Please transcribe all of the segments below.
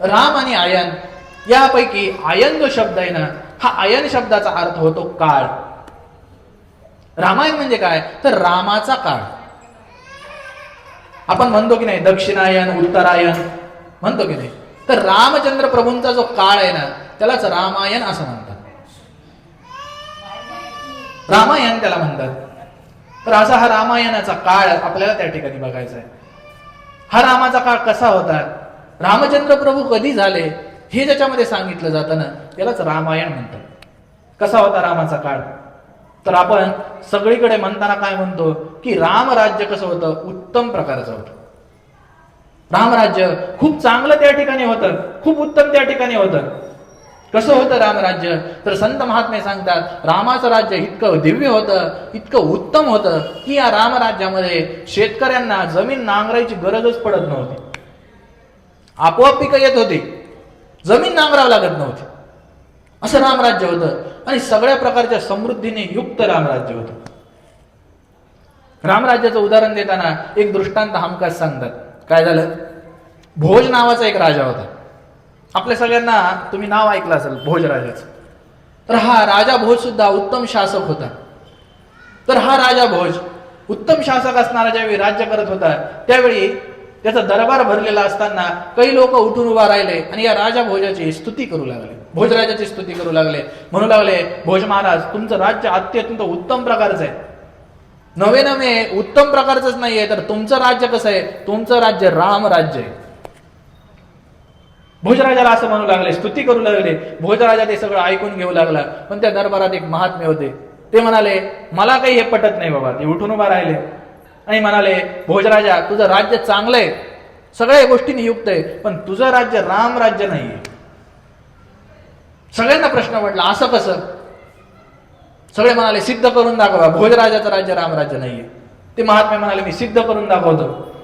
राम आणि आयन यापैकी आयन जो शब्द आहे ना हा आयन शब्दाचा अर्थ होतो काळ. रामायण म्हणजे काय? तर रामाचा काळ. आपण म्हणतो की नाही दक्षिणायन उत्तरायण म्हणतो की नाही? तर रामचंद्र प्रभूंचा जो काळ आहे ना त्यालाच रामायण असं म्हणतात. रामायण त्याला म्हणतात. तर असा हा रामायणाचा काळ आपल्याला त्या ठिकाणी बघायचा आहे. हा रामाचा काळ कसा होता? रामचंद्र प्रभू कधी झाले हे ज्याच्यामध्ये सांगितलं जातं ना त्यालाच रामायण म्हणतात. कसा होता रामाचा काळ? तर आपण सगळीकडे म्हणताना काय म्हणतो? की राम राज्य कसं होतं? उत्तम प्रकारचं होतं. रामराज्य खूप चांगलं त्या ठिकाणी होतं. खूप उत्तम त्या ठिकाणी होतं. कसं होतं रामराज्य? तर संत महात्मे सांगतात रामाचं राज्य इतकं दिव्य होतं इतकं उत्तम होतं की या रामराज्यामध्ये शेतकऱ्यांना जमीन नांगरायची गरजच पडत नव्हती. आपोआप पिकं येत होती. जमीन नांगरावं लागत नव्हती. असं रामराज्य होतं. आणि सगळ्या प्रकारच्या समृद्धीने युक्त रामराज्य होतं. रामराज्याचं उदाहरण देताना एक दृष्टांत हमकास सांगतात. काय झालं? भोज नावाचा एक राजा होता. आपल्या सगळ्यांना तुम्ही नाव ऐकलं असेल भोज राजाचं. तर हा राजा भोज सुद्धा उत्तम शासक होता. तर हा राजा भोज उत्तम शासक असणारा ज्यावेळी राज्य करत होता त्यावेळी त्याचा दरबार भरलेला असताना काही लोक उठून उभा राहिले आणि या राजा भोजाची स्तुती करू लागले. भोजराजाची स्तुती करू लागले. म्हणू लागले भोज महाराज तुमचं राज्य अत्यंत उत्तम प्रकारचं आहे. नवे नवे उत्तम प्रकारचंच नाहीये तर तुमचं राज्य कसं आहे? तुमचं राज्य राम राज्य आहे. भोजराजाला असं म्हणू लागले स्तुती करू लागले. भोजराजा ते सगळं ऐकून घेऊ लागला. पण त्या दरबारात एक महात्मे होते. ते म्हणाले मला काही हे पटत नाही बाबा. ते उठून उभा राहिले. आणि म्हणाले भोजराजा तुझं राज्य चांगलं आहे. सगळ्या गोष्टींनी युक्त आहे पण तुझं राज्य राम राज्य नाहीये. सगळ्यांना प्रश्न पडला असं कसं? सगळे म्हणाले सिद्ध करून दाखवा भोजराजाचं राज्य रामराज्य नाहीये. ते महात्मे म्हणाले मी सिद्ध करून दाखवतो.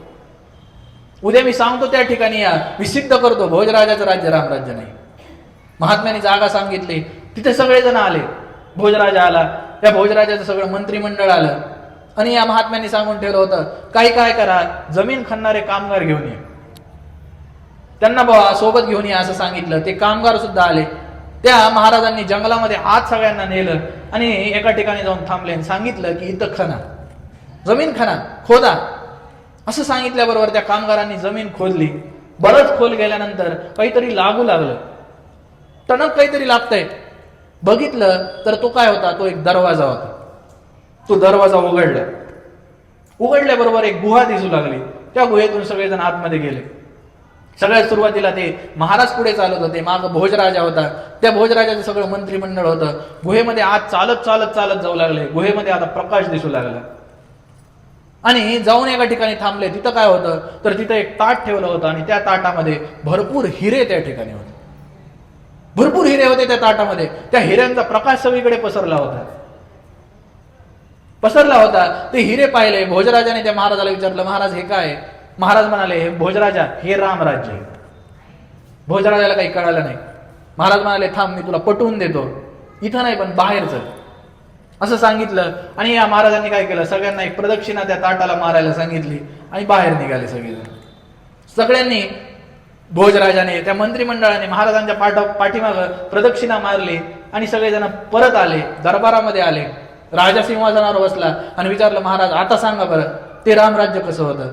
उद्या मी सांगतो त्या ठिकाणी या मी सिद्ध करतो भोजराजाचं राज्य रामराज्य नाही. महात्म्याने जागा सांगितली. तिथे सगळेजण आले. भोजराजा आला. त्या भोजराजाचं सगळं मंत्रिमंडळ आलं. आणि या महात्म्यांनी सांगून ठेवलं होतं काही काय करा जमीन खणणारे कामगार घेऊन ये. त्यांना बाबा सोबत घेऊन या असं सांगितलं. ते कामगार सुद्धा आले. त्या महाराजांनी जंगलामध्ये आत सगळ्यांना नेलं आणि एका ठिकाणी जाऊन थांबले आणि सांगितलं की इथं खणा. जमीन खणा खोदा. असं सांगितल्याबरोबर त्या कामगारांनी जमीन खोदली. बरंच खोल गेल्यानंतर काहीतरी लागू लागलं. टणक काहीतरी लागतंय. बघितलं तर तो काय होता? तो एक दरवाजा होता. तो दरवाजा उघडला. उघडल्याबरोबर एक गुहा दिसू लागली. त्या गुहेतून सगळेजण आतमध्ये गेले. सगळ्यात सुरुवातीला ते महाराज पुढे चालत होते माग भोजराजा होता. त्या भोजराजाचं सगळं मंत्रिमंडळ होतं. गुहेमध्ये आत चालत चालत चालत जाऊ लागले. गुहेमध्ये आता प्रकाश दिसू लागला. आणि जाऊन एका ठिकाणी थांबले. तिथं काय होतं? तर तिथं एक ताट ठेवलं होतं आणि त्या ताटामध्ये भरपूर हिरे त्या ठिकाणी होते. भरपूर हिरे होते त्या ताटामध्ये. त्या हिऱ्यांचा प्रकाश सगळीकडे पसरला होता. पसरला होता ते हिरे पाहिले. भोजराजाने त्या महाराजाला विचारलं महाराज हे काय? महाराज म्हणाले हे भोजराजा हे रामराज्य भोजराजाला काही कळालं नाही. महाराज म्हणाले थांब मी तुला पटवून देतो. इथं नाही पण बाहेर चल असं सांगितलं. आणि या महाराजांनी काय केलं? सगळ्यांना एक प्रदक्षिणा त्या ताटाला मारायला सांगितली आणि बाहेर निघाले सगळेजण. सगळ्यांनी भोजराजाने त्या मंत्रिमंडळाने महाराजांच्या पाठ पाठीमागं प्रदक्षिणा मारली आणि सगळेजण परत आले दरबारामध्ये आले. राजा सिंहासनावर बसला आणि विचारलं महाराज आता सांगा बरं ते रामराज्य कसं होतं?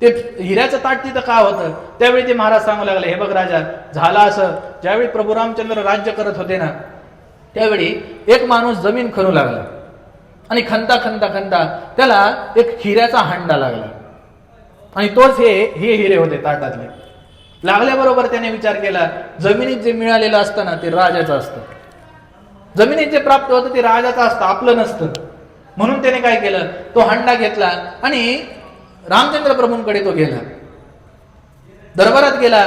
ते हिऱ्याचं ताट तिथं का होतं? त्यावेळी ते महाराज सांगू लागले हे बघ राजा झालं असं. ज्यावेळी प्रभू रामचंद्र राज्य करत होते ना त्यावेळी एक माणूस जमीन खणू लागला आणि खंता खंता खंता त्याला एक हिऱ्याचा हांडा लागला. आणि तोच हे हे हिरे होते ताटातले. लागल्याबरोबर त्याने विचार केला जमिनीत जे मिळालेलं असतं ना ते राजाचं असतं. जमिनीत जे प्राप्त होतं ते राजाचं असतं आपलं नसतं. म्हणून त्याने काय केलं? तो हंडा घेतला आणि रामचंद्र प्रभूंकडे तो गेला. दरबारात गेला.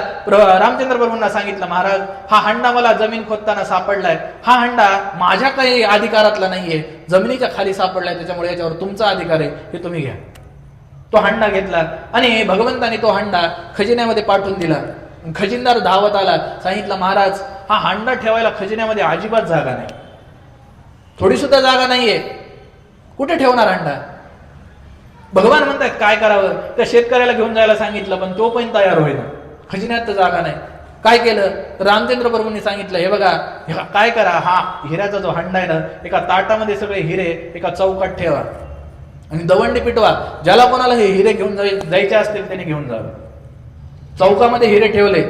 रामचंद्र प्रभूंना सांगितलं महाराज हा हंडा मला जमीन खोदताना सापडलाय. हा हंडा माझ्या काही अधिकारातला नाहीये. जमिनीच्या खाली सापडलाय त्याच्यामुळे याच्यावर तुमचा अधिकार आहे हे तुम्ही घ्या. तो हंडा घेतला आणि भगवंताने तो हंडा खजिन्यामध्ये पाठवून दिला. खजिनदार धावत आला. सांगितलं महाराज हा हांडा ठेवायला खजिन्यामध्ये अजिबात जागा नाही. थोडी सुद्धा जागा नाहीये. कुठे ठेवणार हांडा? भगवान म्हणतात काय करावं? त्या शेतकऱ्याला घेऊन जायला सांगितलं पण तो पण तयार होईना. खजिन्यात तर जागा नाही. काय केलं? तर रामचंद्र प्रभूंनी सांगितलं हे बघा काय करा? हा हिऱ्याचा जो हंडा आहे ना एका ताटामध्ये सगळे हिरे एका चौकात ठेवा आणि दवंडी पिटवा. ज्याला कोणाला हे हिरे घेऊन जाय जायचे असतील त्याने घेऊन जावे. चौकामध्ये हिरे ठेवले.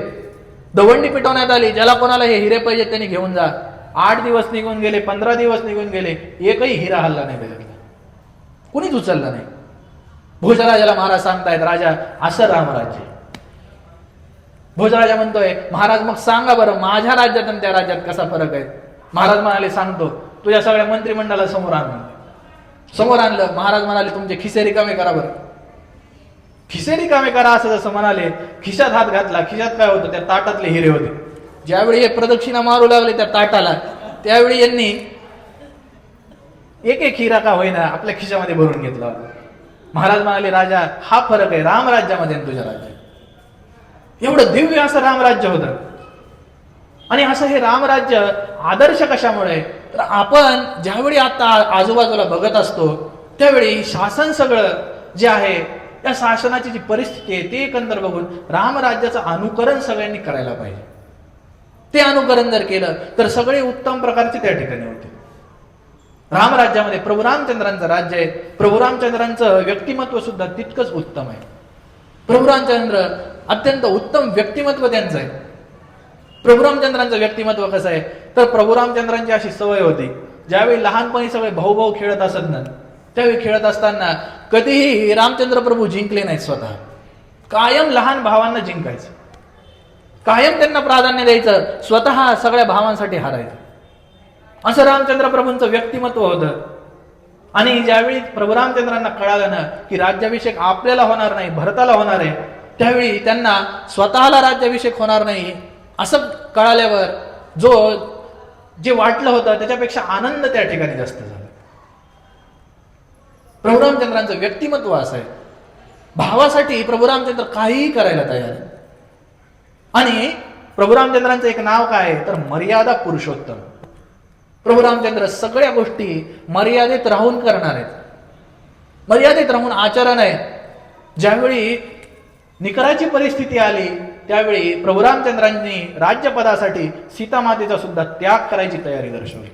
दवंडी पिटवण्यात आली. ज्याला कोणाला हे हिरे पाहिजे त्यांनी घेऊन जा. आठ दिवस निघून गेले पंधरा दिवस निघून गेले. एकही हिरा हल्ला नाही त्याच्यातला कुणीच उचलला नाही. भोजराजाला महाराज सांगतायत राजा असं रामराज्य भोजराजा म्हणतोय महाराज मग सांगा बरं माझ्या राज्यात आणि त्या राज्यात कसा फरक आहे? महाराज म्हणाले सांगतो. तुझ्या सगळ्या मंत्रिमंडळाला समोर आण समोर आणलं. महाराज म्हणाले तुमचे खिसे रिकामे करा बरं. खिसे रिकामे करा असं जसं म्हणाले खिशात हात घातला खिशात काय होतं? त्या ताटातले हिरे होते. ज्यावेळी हे प्रदक्षिणा मारू लागले त्या ताटाला त्यावेळी यांनी एक एक हिरा का होईना आपल्या खिशामध्ये भरून घेतला होता. महाराज म्हणाले राजा हा फरक आहे रामराज्यामध्ये आणि तुझ्या राज्यात. एवढं दिव्य असं रामराज्य होतं. आणि असं हे रामराज्य आदर्श कशामुळे? तर आपण ज्यावेळी आता आजूबाजूला बघत असतो त्यावेळी शासन सगळं जे आहे या शासनाची जी परिस्थिती आहे ते एकंदर बघून रामराज्याचं अनुकरण सगळ्यांनी करायला पाहिजे. ते अनुकरण जर केलं तर सगळे उत्तम प्रकारचे त्या ठिकाणी होते. रामराज्यामध्ये प्रभू रामचंद्रांचं राज्य आहे. प्रभू रामचंद्रांचं व्यक्तिमत्व सुद्धा तितकंच उत्तम आहे. प्रभू रामचंद्र अत्यंत उत्तम व्यक्तिमत्व त्यांचं आहे. प्रभू रामचंद्रांचं व्यक्तिमत्व कसं आहे? तर प्रभू रामचंद्रांची अशी सवय होती. ज्यावेळी लहानपणी सगळे भाऊ भाऊ खेळत असत ना त्यावेळी खेळत असताना कधीही रामचंद्र प्रभू जिंकले नाहीत स्वतः. कायम लहान भावांना जिंकायचं. कायम त्यांना प्राधान्य द्यायचं. स्वतः सगळ्या भावांसाठी हारायचं. असं रामचंद्र प्रभूंचं व्यक्तिमत्व होतं. आणि ज्यावेळी प्रभू रामचंद्रांना कळालं ना की राज्याभिषेक आपल्याला होणार नाही भरताला होणार आहे त्यावेळी त्यांना स्वतःला राज्याभिषेक होणार नाही असं कळाल्यावर जो जे वाटलं होतं त्याच्यापेक्षा आनंद त्या ठिकाणी जास्त झाला. प्रभू रामचंद्रांचं व्यक्तिमत्व असं आहे. भावासाठी प्रभू रामचंद्र काहीही करायला तयार आहे. आणि प्रभू रामचंद्रांचं एक नाव काय आहे? तर मर्यादा पुरुषोत्तम. प्रभू रामचंद्र सगळ्या गोष्टी मर्यादेत राहून करणार आहेत. मर्यादेत राहून आचरण आहे. ज्यावेळी निकराची परिस्थिती आली त्यावेळी प्रभू रामचंद्रांनी राज्यपदासाठी सीतामातेचा सुद्धा त्याग करायची तयारी दर्शवली.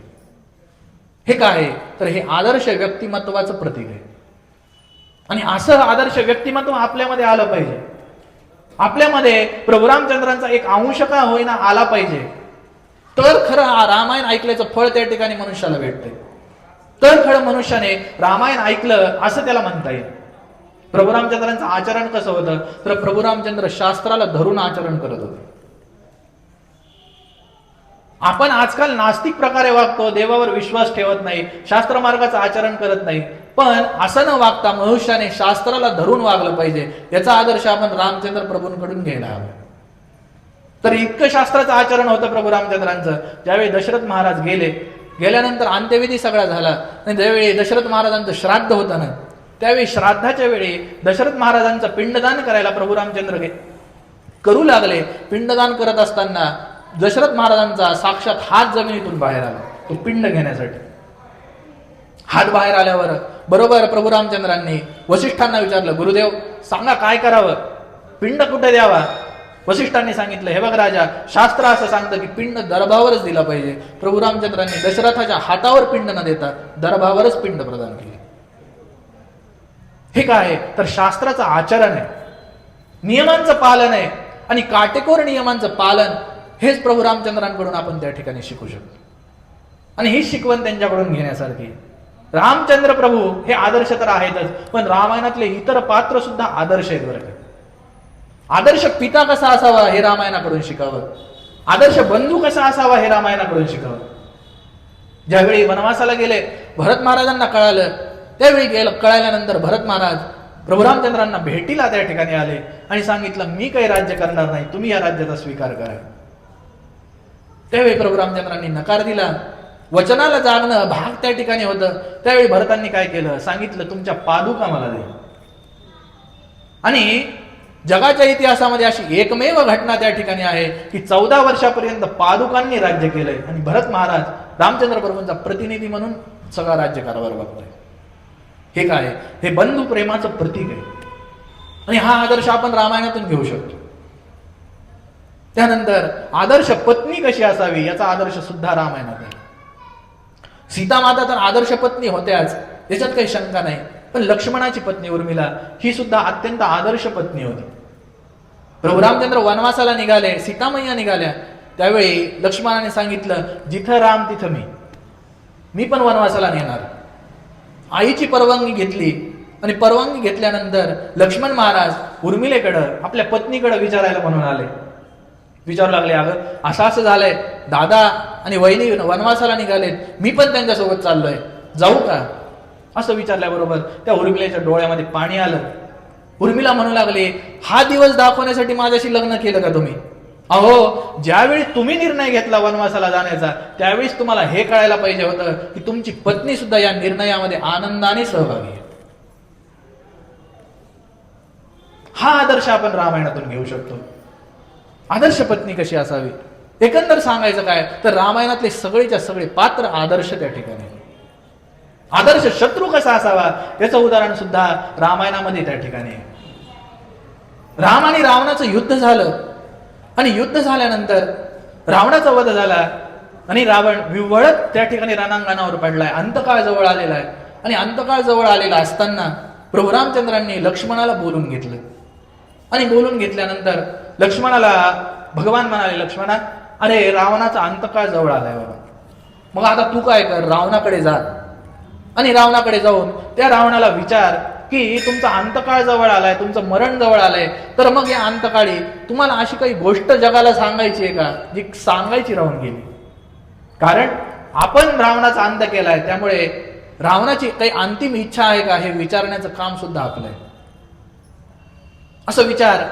हे काय आहे? तर हे आदर्श व्यक्तिमत्वाचं प्रतीक आहे. आणि असं आदर्श व्यक्तिमत्व आपल्यामध्ये आलं पाहिजे. आपल्यामध्ये प्रभू रामचंद्रांचा एक अंश का होईना आला पाहिजे. तर खरं हा रामायण ऐकल्याचं फळ त्या ठिकाणी मनुष्याला भेटते तर खरं मनुष्याने रामायण ऐकलं असं त्याला म्हणता येईल. प्रभू रामचंद्रांचं आचरण कसं होतं? तर प्रभू रामचंद्र शास्त्राला धरून आचरण करत होते. आपण आजकाल नास्तिक प्रकारे वागतो देवावर विश्वास ठेवत नाही शास्त्र मार्गाचं आचरण करत नाही. पण असं न वागता मनुष्याने शास्त्राला धरून वागलं पाहिजे. याचा आदर्श आपण रामचंद्र प्रभूंकडून घ्यायला हवा. तर इतकं शास्त्राचं आचरण होतं प्रभू रामचंद्रांचं. ज्यावेळी दशरथ महाराज गेले गेल्यानंतर अंत्यविधी सगळा झाला. आणि ज्यावेळी दशरथ महाराजांचं श्राद्ध होतं ना त्यावेळी श्राद्धाच्या वेळी दशरथ महाराजांचं पिंडदान करायला प्रभू रामचंद्र गे- करू लागले. पिंडदान करत असताना दशरथ महाराजांचा साक्षात हात जमिनीतून बाहेर आला. तो पिंड घेण्यासाठी. हात बाहेर आल्यावर बरोबर प्रभू रामचंद्रांनी वशिष्ठांना विचारलं गुरुदेव सांगा काय करावं? पिंड कुठे द्यावा? वशिष्ठांनी सांगितलं हे बघ राजा शास्त्र असं सांगतं की पिंड दर्भावरच दिला पाहिजे. प्रभू रामचंद्रांनी दशरथाच्या हातावर पिंड न देता दर्भावरच पिंड प्रदान केले. हे काय आहे? तर शास्त्राचं आचरण आहे. नियमांचं पालन आहे. आणि काटेकोर नियमांचं पालन हेच प्रभू रामचंद्रांकडून आपण त्या ठिकाणी शिकू शकतो. आणि ही शिकवण त्यांच्याकडून घेण्यासारखी. रामचंद्र प्रभू हे आदर्श तर आहेतच पण रामायणातले इतर पात्र सुद्धा आदर्श आहेत बरं का. आदर्श पिता कसा असावा हे रामायणाकडून शिकावं. आदर्श बंधू कसा असावा हे रामायणाकडून शिकावं. ज्यावेळी वनवासाला गेले भरत महाराजांना कळालं त्यावेळी गेलं कळाल्यानंतर भरत महाराज प्रभू रामचंद्रांना भेटीला त्या ठिकाणी आले आणि सांगितलं मी काही राज्य करणार नाही तुम्ही या राज्याचा स्वीकार करा. त्यावेळी प्रभू रामचंद्रांनी नकार दिला. वचनाला जागणं भाग त्या ठिकाणी होतं. त्यावेळी भरतांनी काय केलं? सांगितलं तुमच्या पादुका मला दे. आणि जगाच्या इतिहासामध्ये अशी एकमेव घटना त्या ठिकाणी आहे की चौदा वर्षापर्यंत पादुकांनी राज्य केलंय. आणि भरत महाराज रामचंद्र प्रभूंचा प्रतिनिधी म्हणून सगळा राज्यकारभार बघतोय. हे काय? हे बंधू प्रेमाचं प्रतीक आहे. आणि हा आदर्श आपण रामायणातून घेऊ शकतो. त्यानंतर आदर्श पत्नी कशी असावी याचा आदर्श सुद्धा रामायणात आहे. सीता माता तर आदर्श पत्नी होत्याच याच्यात काही शंका नाही. पण लक्ष्मणाची पत्नी उर्मिला ही सुद्धा अत्यंत आदर्श पत्नी होती. प्रभू रामचंद्र वनवासाला निघाले सीतामय्या निघाल्या. त्यावेळी लक्ष्मणाने सांगितलं जिथं राम तिथं मी. मी पण वनवासाला नेणार. आईची परवानगी घेतली आणि परवानगी घेतल्यानंतर लक्ष्मण महाराज उर्मिलेकडं आपल्या पत्नीकडं विचारायला म्हणून आले. विचारू लागले अगं असं असं झालंय. दादा आणि वहिनी वनवासाला निघालेत. मी पण त्यांच्यासोबत चाललोय. जाऊ का? असं विचारल्याबरोबर त्या उर्मिलेच्या डोळ्यामध्ये पाणी आलं. उर्मिला म्हणू लागले हा दिवस दाखवण्यासाठी माझ्याशी लग्न केलं का तुम्ही? अहो ज्यावेळी तुम्ही निर्णय घेतला वनवासाला जाण्याचा त्यावेळीच तुम्हाला हे कळायला पाहिजे होतं की तुमची पत्नी सुद्धा या निर्णयामध्ये आनंदाने सहभागी आहे. हा आदर्श आपण रामायणातून घेऊ शकतो. आदर्श पत्नी कशी असावी? एकंदर सांगायचं काय? तर रामायणातले सगळेच्या सगळे पात्र आदर्श त्या ठिकाणी आदर्श शत्रू कसा असावा? त्याचं उदाहरण सुद्धा रामायणामध्ये त्या ठिकाणी राम आणि रावणाचं युद्ध झालं. आणि युद्ध झाल्यानंतर रावणाचा वध झाला आणि रावण विवळत त्या ठिकाणी रणांगणावर पडलाय. अंतकाळ जवळ आलेला आहे. आणि अंतकाळ जवळ आलेला असताना प्रभू रामचंद्रांनी लक्ष्मणाला बोलून घेतलं. आणि बोलून घेतल्यानंतर लक्ष्मणाला भगवान म्हणाले लक्ष्मणा अरे रावणाचा अंतकाळ जवळ आलाय बाबा? मग आता तू काय कर? रावणाकडे जा. आणि रावणाकडे जाऊन त्या रावणाला विचार की तुमचा अंतकाळ जवळ आलाय? तुमचं मरण जवळ आलंय. तर मग या अंतकाळी तुम्हाला अशी काही गोष्ट जगाला सांगायची आहे का जी सांगायची राहून गेली? कारण आपण रावणाचा अंत केलाय त्यामुळे रावणाची काही अंतिम इच्छा आहे का हे विचारण्याचं काम सुद्धा आपलं आहे असं विचार.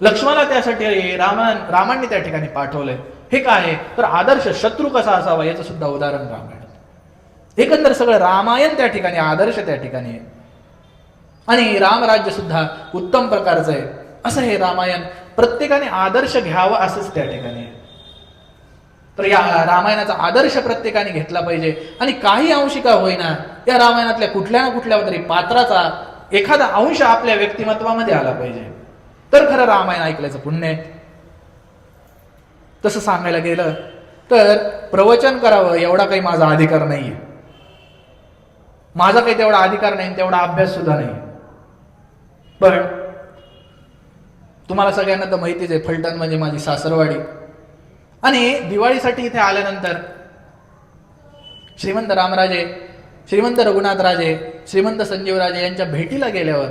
लक्ष्मणाला त्यासाठी रामान रामांनी त्या ठिकाणी पाठवलंय. हे काय तर आदर्श शत्रू कसा असावा याचं सुद्धा उदाहरण रामायण. एकंदर सगळं रामायण त्या ठिकाणी आदर्श त्या ठिकाणी आहे. आणि रामराज्य सुद्धा उत्तम प्रकारचं आहे. असं हे रामायण प्रत्येकाने आदर्श घ्यावं असंच त्या ठिकाणी आहे. तर या रामायणाचा आदर्श प्रत्येकाने घेतला पाहिजे. आणि काही अंशिका होईना या रामायणातल्या कुठल्या ना कुठल्या तरी पात्राचा एखादा अंश आपल्या व्यक्तिमत्वामध्ये आला पाहिजे. तर खरं रामायण ऐकल्याचं पुण्य तसं सांगायला गेलं तर प्रवचन करावं एवढा काही माझा अधिकार नाहीये. माझा काही तेवढा अधिकार नाही तेवढा अभ्यास सुद्धा नाही. पण तुम्हाला सगळ्यांना तर माहितीच आहे फलटण म्हणजे माझी सासरवाडी. आणि दिवाळीसाठी इथे आल्यानंतर श्रीमंत रामराजे श्रीमंत रघुनाथ राजे श्रीमंत संजीवराजे यांच्या भेटीला गेल्यावर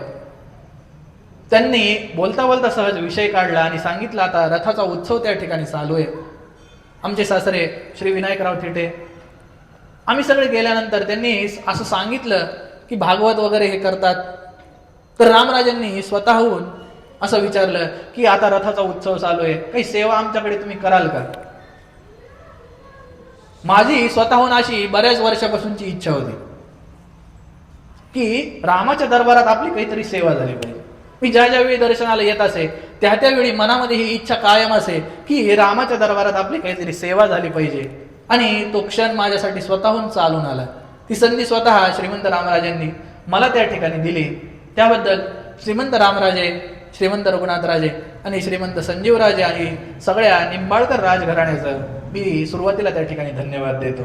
त्यांनी बोलता बोलता सहज विषय काढला आणि सांगितलं आता रथाचा उत्सव त्या ठिकाणी चालू आहे. आमचे सासरे श्री विनायकराव थिटे आम्ही सगळे गेल्यानंतर त्यांनी असं सांगितलं की भागवत वगैरे हे करतात. तर रामराजांनी स्वतःहून असं विचारलं की आता रथाचा उत्सव चालू आहे. काही सेवा आमच्याकडे तुम्ही कराल का? माझी स्वतःहून अशी बऱ्याच वर्षापासूनची इच्छा होती. की रामाच्या दरबारात आपली काहीतरी सेवा झाली पाहिजे. मी ज्या ज्या वेळी दर्शनाला येत असे त्या त्यावेळी मनामध्ये ही इच्छा कायम असे की हे रामाच्या दरबारात आपली काहीतरी सेवा झाली पाहिजे. आणि तो क्षण माझ्यासाठी स्वतःहून चालून आला. ती संधी स्वतः श्रीमंत रामराजेंनी मला त्या ठिकाणी दिली. त्याबद्दल श्रीमंत रामराजे श्रीमंत रघुनाथराजे आणि श्रीमंत संजीवराजे आणि सगळ्या निंबाळकर राजघराण्याचं मी सुरुवातीला त्या ठिकाणी धन्यवाद देतो.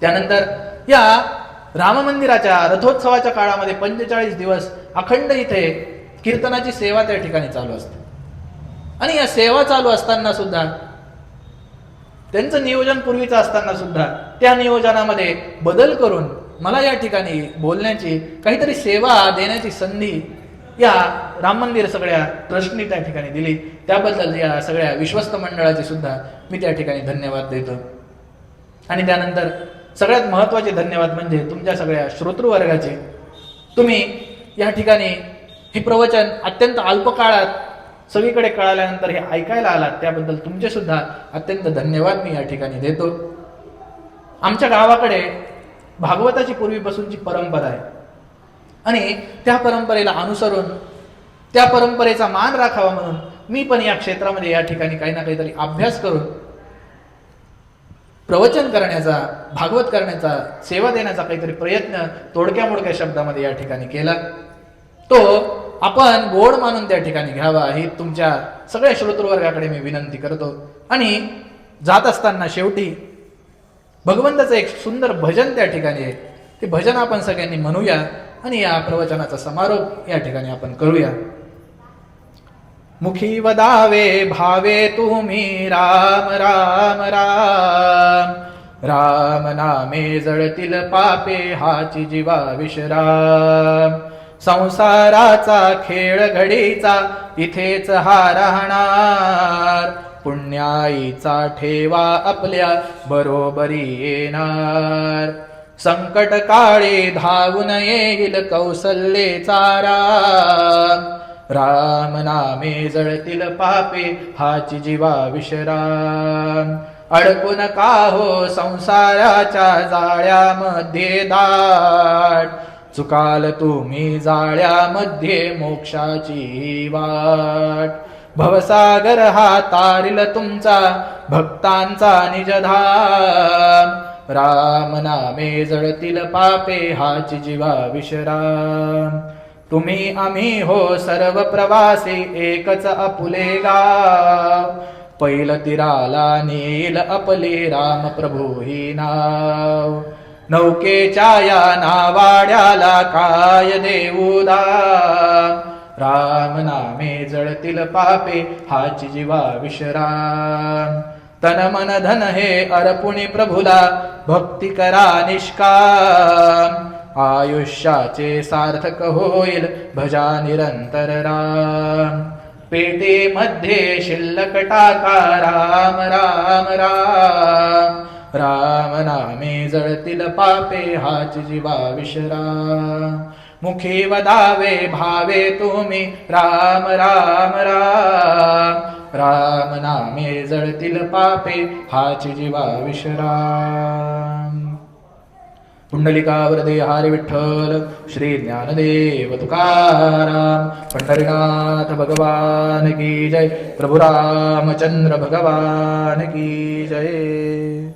त्यानंतर या राम मंदिराच्या रथोत्सवाच्या काळामध्ये पंचेचाळीस दिवस अखंड इथे कीर्तनाची सेवा त्या ठिकाणी चालू असते. आणि या सेवा चालू असताना सुद्धा त्यांचं नियोजन पूर्वीचं असताना सुद्धा त्या नियोजनामध्ये बदल करून मला या ठिकाणी बोलण्याची काहीतरी सेवा देण्याची संधी या राम मंदिर सगळ्या ट्रस्टनी त्या ठिकाणी दिली. त्याबद्दल या सगळ्या विश्वस्त मंडळाचे सुद्धा मी त्या ठिकाणी धन्यवाद देतो. आणि त्यानंतर सगळ्यात महत्त्वाचे धन्यवाद म्हणजे तुमच्या सगळ्या श्रोतृवर्गाचे. तुम्ही या ठिकाणी हे प्रवचन अत्यंत अल्प काळात सगळीकडे कळाल्यानंतर हे ऐकायला आलात त्याबद्दल तुमचे सुद्धा अत्यंत धन्यवाद मी या ठिकाणी देतो. आमच्या गावाकडे भागवताची पूर्वीपासूनची परंपरा आहे. आणि त्या परंपरेला अनुसरून त्या परंपरेचा मान राखावा म्हणून मी पण या क्षेत्रामध्ये या ठिकाणी काही ना काहीतरी अभ्यास करून प्रवचन करण्याचा भागवत करण्याचा सेवा देण्याचा काहीतरी प्रयत्न तोडक्या मोडक्या शब्दामध्ये या ठिकाणी केला. तो आपण गोड मानून त्या ठिकाणी घ्यावा ही तुमच्या सगळ्या श्रोतृवर्गाकडे मी विनंती करतो. आणि जात असताना शेवटी भगवंताचं एक सुंदर भजन त्या ठिकाणी आहे. ते भजन आपण सगळ्यांनी म्हणूया आणि या प्रवचनाचा समारोप या ठिकाणी आपण करूया. मुखी वदावे भावे तुम्ही राम राम राम. राम नामे जळतील पापे हाची जीवा विश्राम. संसाराचा खेळ घडीचा इथेच हा राहणार. पुण्याईचा ठेवा आपल्या बरोबरी येणार. संकट काळी धावून येईल कौसल्येचा चारा राम नामे जळतील पापे हाची जीवा विश्राम. अडकून का हो संसाराच्या जाळ्यामध्ये दाट? चुकाल तुम्ही जाळ्यामध्ये मोक्षाची वाट. भवसागर हा तारिल तुमचा भक्तांचा निजधाम राम नामे जळतील पापे हाची जीवा विश्राम. तुम्ही आम्ही हो सर्व प्रवासी एकच अपुले गाव पैल तिराला नील अपले राम प्रभू ही नाव. नौकेच्या या नावाड्याला काय देऊ दा? राम नामे जळतील पापे हाची जीवा विश्राम. तन मन धन हे अर्पुणी प्रभुला भक्ती करा निष्काम. आयुष्याचे सार्थक होईल भजा निरंतर राम. पेटेमध्ये शिल्लक टाका राम राम राम. राम नामे जळतील पापे हाच जीवा विश्राम. मुखी वदावे भावे तुम्ही राम राम राम. राम नामे जळतील पापे हाच जीवा विश्राम. पुंडलिकावरदे हरी विठ्ठल श्री ज्ञानदेव तुकाराम पंढरीनाथ भगवान की जय प्रभुरामचंद्र भगवान की जय।